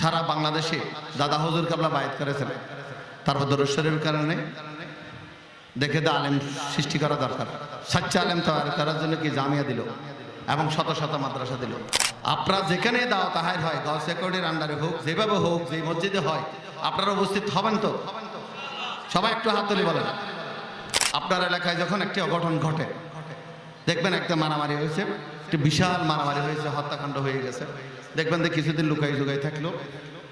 সারা বাংলাদেশে দাদা হজুর কাবলা বায়াত করেছেন। তারপর দরশ্বরের কারণে দেখে দা আলেম সৃষ্টি করা দরকার। সাচ্চা আলেম তৈরি করার জন্য কি জামিয়া দিল? এবং শত শত মাদ্রাসা দিল। আপনারা যেখানে দাও তাহার হয় গাছ রেকর্ডের আন্ডারে হোক, যেভাবে হোক যে মসজিদে হয়, আপনারা উপস্থিত হবেন তো? সবাই একটু হাত তুলে বলেন। আপনার এলাকায় যখন একটি অঘটন ঘটে, দেখবেন একটা মারামারি হয়েছে। একটি বিশাল মারামারি হয়েছে হত্যাকাণ্ড হয়ে গেছে। দেখবেন যে কিছুদিন লুকাই জুকাই থাকল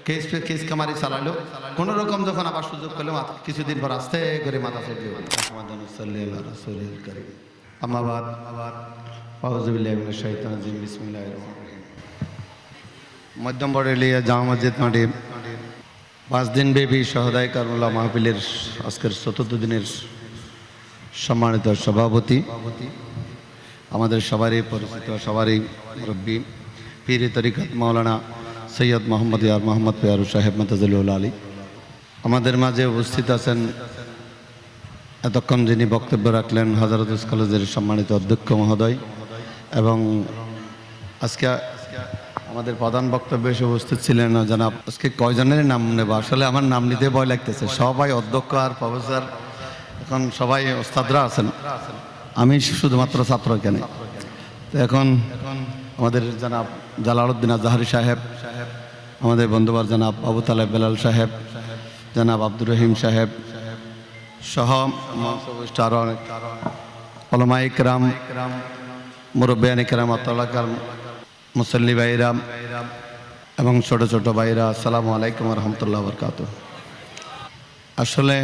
কেস কেস কামারি চালালো। কোনো রকম যখন আবার সুযোগ পেল কিছুদিন পর আস্তে করে মাথা ছেড়ে আমাবাদ মধ্যম বরেলিয়া জামা মসজিদ মাঠে পাঁচ দিন ব্যাপী সহদায় কারুল্লাহ মাহফিলের আজকের চতুর্থ দিনের সম্মানিত সভাপতি। আমাদের সবারই পরিচিত, সবারই মুরব্বী, পীর তরিকত মাওলানা সৈয়দ মোহাম্মদ ইয়ার মোহাম্মদ পেয়ারু সাহেব মতাজুল আলী। আমাদের মাঝে উপস্থিত আছেন এতক্ষণ যিনি বক্তব্য রাখলেন হজরত কলেজের সম্মানিত অধ্যক্ষ মহোদয় এবং আজকে আমাদের প্রধান বক্তব্যে এসে উপস্থিত ছিলেন জানাব, আজকে কয়জনের নাম নেব? আসলে আমার নাম নিতে ভয় লাগতেছে। সবাই অধ্যক্ষ আর প্রফেসর, এখন সবাই ওস্তাদরা আছেন। আমি শুধুমাত্র ছাত্র এখানে। তো এখন আমাদের জানাব জালালউদ্দিন আজহারি সাহেব সাহেব আমাদের বন্ধুবার জানাব আবু তালেব বেলাল সাহেব, জানাব আব্দুর রহিম সাহেব সহ আরও অনেক অলমাই কেরাম, মুরব্বিয়ানি কেরাম, আত্মালাকার মুসল্লি ভাইরা এবং ছোট ছোট ভাইরা, আসসালামু আলাইকুম রহমতুল্লাহ বরকাত আসলে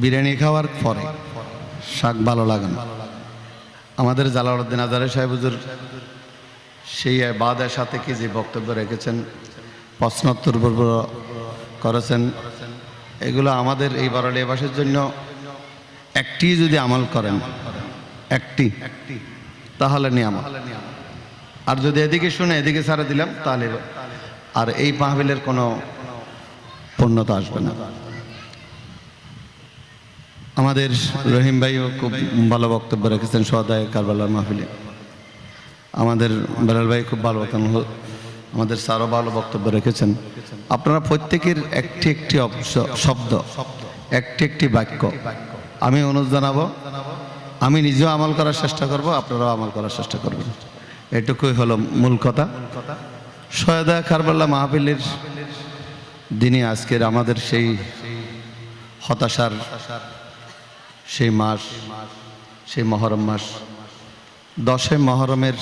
বিরিয়ানি খাওয়ার পরে শাক ভালো লাগে না। আমাদের জালালউদ্দিন আজারে সাহেব হুজুর, সেই বাদের সাথে কি যে বক্তব্য রেখেছেন, প্রশ্নোত্তর পর্ব করেছেন, এগুলো আমাদের এই বারালিয়া বাসের জন্য একটি যদি আমল করেন, একটি, তাহলে নিয়ামত। আর যদি এদিকে শুনে এদিকে ছাড়া দিলাম, তাহলে আর এই মাহবিলের কোনো পূর্ণতা আসবে না। আমাদের রহিম ভাইও খুব ভালো বক্তব্য রেখেছেন সদায় কারবালার মাহফিলে। আমাদের বেলাল ভাই খুব ভালো আমাদের স্যারও ভালো বক্তব্য রেখেছেন। আপনারা প্রত্যেকের একটি একটি শব্দ, একটি একটি বাক্য। আমি অনুরোধ জানাব, আমি নিজেও আমল করার চেষ্টা করব, আপনারাও আমল করার চেষ্টা করবেন। এটুকুই হলো মূল কথা। সয়দা কারবাল্লা মাহফিলের দিনে আজকের আমাদের সেই হতাশার সেই মাস, সেই মহরম মাস। দশে মহরমের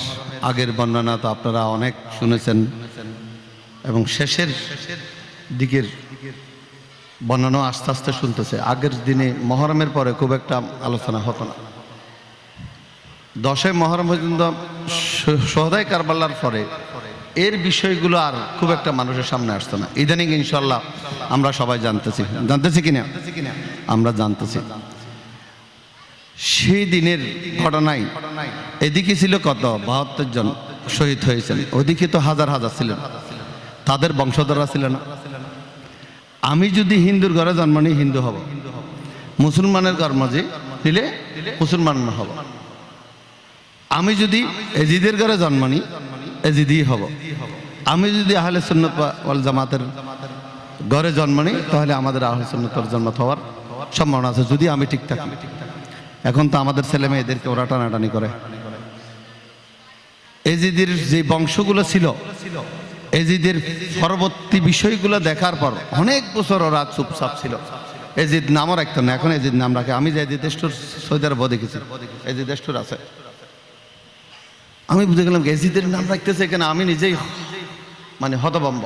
আগের বর্ণনা তো আপনারা অনেক শুনেছেন এবং শেষের দিকের বর্ণনা আস্তে আস্তে শুনতেছে। আগের দিনে মহরমের পরে খুব একটা আলোচনা হতো না। দশে মহরম পর্যন্ত সহদায় কারবাল্লার পরে এর বিষয়গুলো আর খুব একটা মানুষের সামনে আসতো না। ইদানিং ইনশাল্লাহ আমরা সবাই জানতেছি। জানতেছি কিনা? আমরা জানতেছি। সেই দিনের ঘটনায় এদিকে ছিল কত? বাহাত্তর জন শহীদ হয়েছেন। ওদিকে তো হাজার হাজার ছিলেন তাদের বংশধররা ছিল না। আমি যদি হিন্দুর ঘরে জন্ম নিই, হিন্দু হব। মুসলমানের কর্ম যে নিলে মুসলমান হব। আমি যদি এজিদের ঘরে জন্ম নিই এজিদি হব। আমি যদি আহলে সুন্নত জামাতের ঘরে জন্ম নিই, তাহলে আমাদের আহলে সুন্নতর জন্ম হওয়ার সম্ভাবনা আছে। যদি আমি ঠিক থাকি। এখন তো আমাদের ছেলে মেয়েদেরকে ওরা টানাটানি করে। এজিদের যে বংশগুলো ছিল, এজিদের পরবর্তী বিষয়গুলো দেখার পর অনেক বছর ওরা চুপচাপ ছিল। এজিদ নামও রাখতো না, এখন এজিদ নাম রাখে। আমি যে এজিদ দেষ্টুর সৌদি আরব দেখেছি, এজিদ দেষ্টুর আছে। আমি বুঝে গেলাম এজিদের নাম রাখতেছে এখানে আমি নিজেই মানে হতবম্ব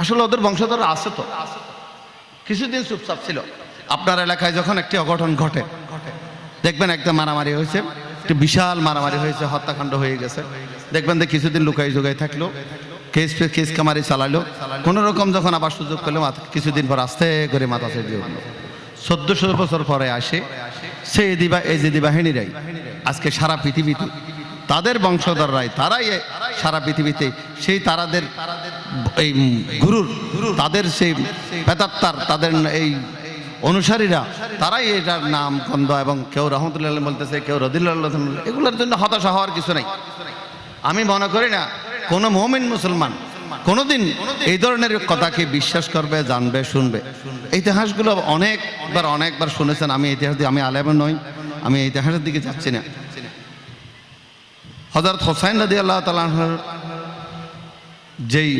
আসলে ওদের বংশধর আছে তো। কিছুদিন চুপচাপ ছিল। আপনার এলাকায় যখন একটি অঘটন ঘটে দেখবেন একটা মারামারি হয়েছে, একটি বিশাল মারামারি হয়েছে, হত্যাকাণ্ড হয়ে গেছে। দেখবেন যে কিছুদিন লুকাই জুকাই থাকল, কেস কেস কামারি চালালো। কোনো রকম যখন আবার সুযোগ পেল কিছুদিন পর আস্তে করে মাথা ছেড়ে দিয়ে উঠল। চোদ্দশো বছর পরে আসে, সে দিবা এই যে বাহিনীরাই আজকে সারা পৃথিবীতে তাদের বংশধররাই, তারাই সারা পৃথিবীতে সেই তারাদের এই গুরুর, তাদের সেই পেতাত্তার তাদের এই অনুসারীরা, তারাই এটার নাম কন্দ এবং কেউ রহমতুল্লাহ বলতেছে, কেউ রদিল্লাহ এগুলোর জন্য হতাশা হওয়ার কিছু নাই। আমি মনে করি না, কোনো মোমেন মুসলমান কোনোদিন এই ধরনের কথাকে বিশ্বাস করবে, জানবে, শুনবে। ইতিহাসগুলো অনেকবার অনেকবার শুনেছেন, আমি ইতিহাস দিয়ে, আমি আলেম নই, আমি ইতিহাসের দিকে যাচ্ছি না। হজরত হোসাইন রাদি আল্লাহ তালাহর যেই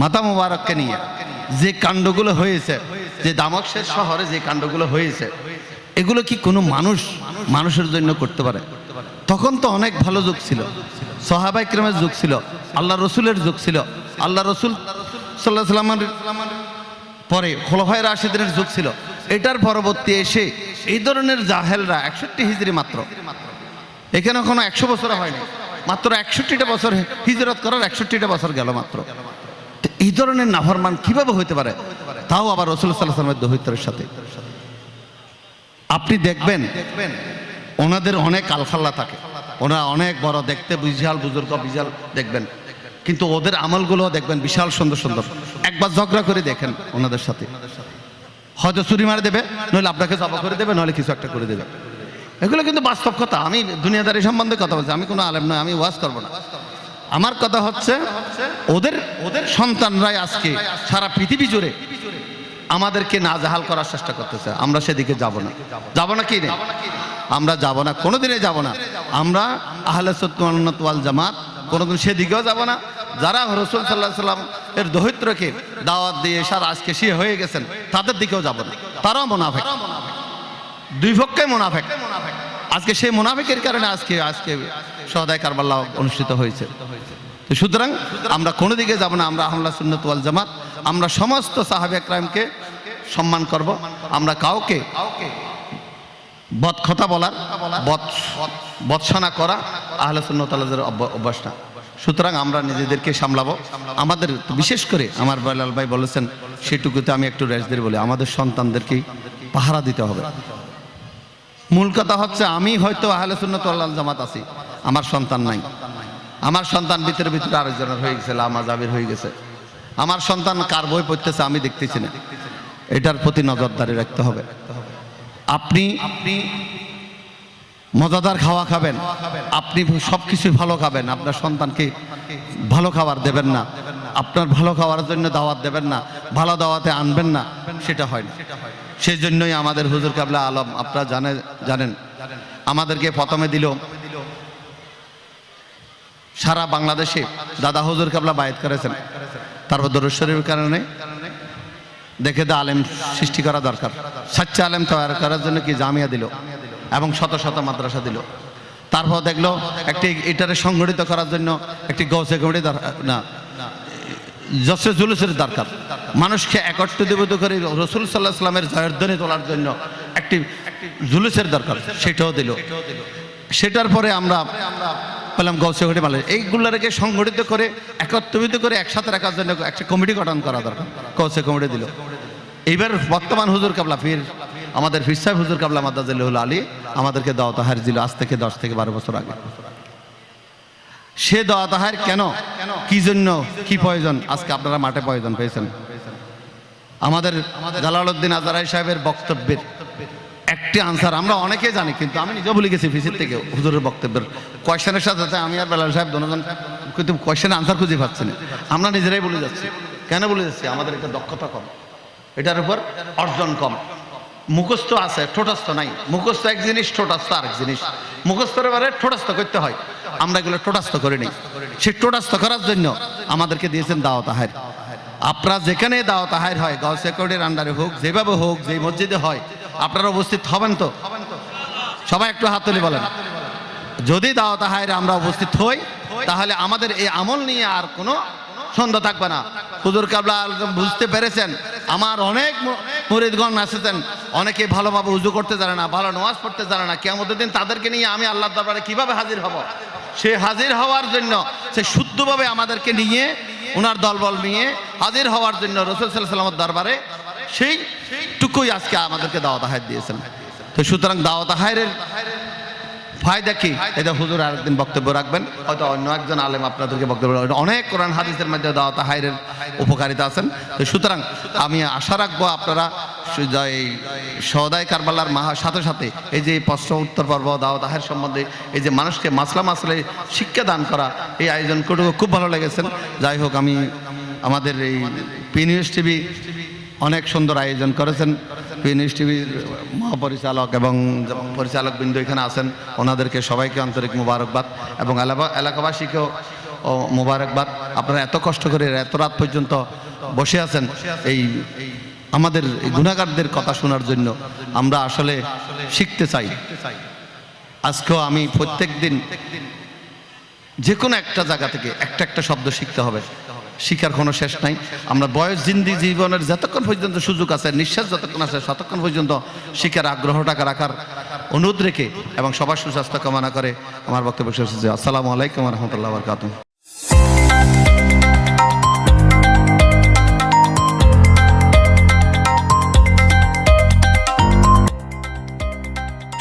মাতা মুবারককে নিয়ে যে কাণ্ডগুলো হয়েছে, যে দামকশের শহরে যে কাণ্ডগুলো হয়েছে, এগুলো কি কোনো মানুষ মানুষের জন্য করতে পারে? তখন তো অনেক ভালো যুগ ছিল। সহাবাই ক্রমের যুগ ছিল আল্লাহ রসুলের যুগ ছিল আল্লাহ রসুল সাল্লাহ সাল্লামের পরে খোলফায় রাশিদের যুগ ছিল। এটার পরবর্তী এসে এই ধরনের জাহেলরা একষট্টি হিজড়ি মাত্র। এখানে কোনো একশো বছর হয়নি। মাত্র একষট্টিটা বছর হিজরত করার একষট্টিটা বছর গেল মাত্র। এই ধরনের নাফরমান কীভাবে হইতে পারে? তাও আবার রসুল সাল্লাহ সাল্লামের দহিত্রের সাথে। আপনি দেখবেন, ওনাদের অনেক আলখাল্লা থাকে। ওনারা অনেক বড় দেখতে বিশাল বুজুর্গ, বিশাল দেখবেন। কিন্তু ওদের আমলগুলো দেখবেন বিশাল সুন্দর সুন্দর। একবার ঝগড়া করে দেখেন ওনাদের সাথে। হয়তো চুরি মারে দেবে, নইলে আপনাকে জবা করে দেবে, নইলে কিছু একটা করে দেবে। এগুলো কিন্তু বাস্তব কথা। আমি দুনিয়াদারি সম্বন্ধে কথা বলছি। আমি কোনো আলেম নয় আমি ওয়াজ করব না। আমার কথা হচ্ছে, ওদের ওদের সন্তানরাই আজকে সারা পৃথিবী জুড়ে আমাদেরকে নাজাহাল করার চেষ্টা করতেছে। আমরা সেদিকে যাব না। যাব না কি আমরা যাব না। কোনোদিনে যাব না। আমরা আহলে ওয়াল জামাত কোনোদিন সেদিকেও যাব না। যারা রসুল সাল্লাহ সাল্লাম এর দহিত্রকে দাওয়াত দিয়ে সারা আজকে সে হয়ে গেছেন, তাদের দিকেও যাব না। তারাও মোনাফেক। দুই পক্ষে মোনাফেক মোনাফেক। আজকে সেই মোনাফেকের কারণে আজকে আজকে সদায় কারবাল্লাহ অনুষ্ঠিত হয়েছে। তো সুতরাং আমরা কোনো দিকে যাব না, আমরা আহমলা সুন্নত ওয়াল জামাত, আমরা সমস্ত সাহাবে একরামকে সম্মান করব। আমরা কাউকে কথা বলার বৎসনা করা আহলে সুন্নত আল্লাহদের অভ্যাস না। সুতরাং আমরা নিজেদেরকে সামলাবো। আমাদের বিশেষ করে আমার বলাল ভাই বলেছেন, সেটুকুতে আমি একটু রেস্ট বলি, আমাদের সন্তানদেরকে পাহারা দিতে হবে। মূল কথা হচ্ছে, আমি হয়তো আহলে সুন্নত আল্লাহ জামাত আছি, আমার সন্তান নাই। আমার সন্তান ভিতরে ভিতরে আরেকজনের হয়ে গেছে, লামা জাবির হয়ে গেছে। আমার সন্তান কার বই পড়তেছে আমি দেখতেছি না। এটার প্রতি নজরদারি রাখতে হবে। আপনি আপনি মজাদার খাওয়া খাবেন, আপনি সব কিছু ভালো খাবেন, আপনার সন্তানকে ভালো খাবার দেবেন না। আপনার ভালো খাওয়ার জন্য দাওয়াত দেবেন না, ভালো দাওয়াতে আনবেন না, সেটা হয় না। সেই জন্যই আমাদের হুজুর কাবলা আলম, আপনারা জানে, জানেন, আমাদেরকে প্রথমে দিল সারা বাংলাদেশে দাদা হুজুর কাবলা বায়াত করেছেন। তারপর দরশ্বরের কারণে দেখে দা আলেম সৃষ্টি করা দরকার। সাচ্চা আলেম তৈরি করার জন্য কি জামিয়া দিল এবং শত শত মাদ্রাসা দিল। তারপর দেখল একটি, এটারে সংগঠিত করার জন্য একটি গৌসে কমিটি না যশে জুলুসের দরকার। মানুষকে একত্রিত করে রসুল সাল্লাহ সাল্লামের জয়ধ্বনি তোলার জন্য একটি জুলুসের দরকার, সেটাও দিল। সেটার পরে আমরা পেলাম গৌসে কমিটি মালে এইগুলোকে সংগঠিত করে একত্রিত করে একসাথে রাখার জন্য একটা কমিটি গঠন করা দরকার। গৌসে কমিটি দিল। এইবার বর্তমান হুজুর কাবলা ফির আমাদের ফির সাহেব হুজুর কাবলা মাদাজুল আলী, আমাদেরকে দাওয়াত হার দিল আজ থেকে দশ থেকে বারো বছর আগে। সে দাওয়াত হার কেন? কি জন্য? কি প্রয়োজন? আজকে আপনারা মাঠে প্রয়োজন পেয়েছেন। আমাদের জালালউদ্দিন আজারাই সাহেবের বক্তব্যের একটি আনসার আমরা অনেকে জানি, কিন্তু আমি নিজেও ভুলে গেছি ফিসির থেকে হুজুরের বক্তব্যের। কোয়েশনের সাথে সাথে আমি আর বেলাল সাহেব দুজন কিন্তু কোয়েশনের আনসার খুঁজে পাচ্ছি না। আমরা নিজেরাই বলে যাচ্ছি। কেন বলে যাচ্ছি? আমাদের একটা দক্ষতা কম। এটার উপর অর্জন কম। মুখস্থ আছে, ঠোঁটস্থ নাই। মুখস্থ এক জিনিস, ঠোঁটস্থ আরেক জিনিস। মুখস্থের বারে ঠোঁটস্থ করতে হয়। আমরা এগুলো টোটাস্ত করে নিই সেই টোটাস্ত করার জন্য আমাদেরকে দিয়েছেন দাওয়াত আহার। আপনারা যেখানে দাওয়াত আহার হয়, গাও সেকুরিটির আন্ডারে হোক, যেভাবে হোক, যেই মসজিদে হয়, আপনারা উপস্থিত হবেন তো? সবাই একটু হাত তুলে বলেন। যদি দাওয়াত আহারে আমরা উপস্থিত হই, তাহলে আমাদের এই আমল নিয়ে আর কোনো সন্দেহ থাকবে না। হুজুর কাবলা বুঝতে পেরেছেন? আমার অনেক মুরিদগণ এসেছেন অনেকে ভালোভাবে উজু করতে জানে না, ভালো নামাজ পড়তে জানে না। কেমন দিন তাদেরকে নিয়ে আমি আল্লাহ দরবারে কীভাবে হাজির হব? সে হাজির হওয়ার জন্য, সে শুদ্ধভাবে আমাদেরকে নিয়ে ওনার দলবল নিয়ে হাজির হওয়ার জন্য রসুল সাল্লামের দরবারে সেই টুকুই আজকে আমাদেরকে দাওয়াত আহার দিয়েছেন। তো সুতরাং দাওয়াত আহারের ফায়দা কি এটা হুজুর আরেকদিন বক্তব্য রাখবেন। হয়তো অন্য একজন আলেম আপনাদেরকে বক্তব্য রাখবেন। অনেক কোরআন হাদিসের মধ্যে দাওয়াত হাইরের উপকারিতা আছেন। তো সুতরাং আমি আশা রাখব আপনারা এই সদাই কারবালার মাহা সাথে সাথে এই যে প্রশ্ন, উত্তর পর্ব দাওয়াত হায়ের সম্বন্ধে এই যে মানুষকে মাসলা মাসলে শিক্ষা দান করা, এই আয়োজন করে খুব ভালো লেগেছেন। যাই হোক, আমি আমাদের এই পি নিউজ টিভি অনেক সুন্দর আয়োজন করেছেন। পি নিউজ টিভির মহাপরিচালক এবং পরিচালক বিন্দু এখানে আছেন। ওনাদেরকে সবাইকে আন্তরিক মোবারকবাদ এবং এলাকা এলাকাবাসীকেও মোবারকবাদ। আপনারা এত কষ্ট করে এত রাত পর্যন্ত বসে আছেন, এই আমাদের গুণাগারদের কথা শোনার জন্য আমরা আসলে শিখতে চাই। আজকেও আমি প্রত্যেক দিন যে কোনো একটা জায়গা থেকে একটা একটা শব্দ শিখতে হবে। শিখার কোনো শেষ নাই। আমরা বয়স, জিন্দি জীবনের যতক্ষণ পর্যন্ত সুযোগ আছে, নিঃশ্বাস যতক্ষণ আছে, ততক্ষণ পর্যন্ত শিখার আগ্রহটাকে রাখার অনুরোধ রেখে এবং সবার সুস্বাস্থ্য কামনা করে আমার বক্তব্য শেষ হচ্ছে। আসসালামু আলাইকুম রহমতুল্লাহ বরকাত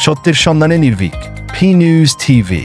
সত্যের সন্ধানে নির্ভীক পি নিউজ টিভি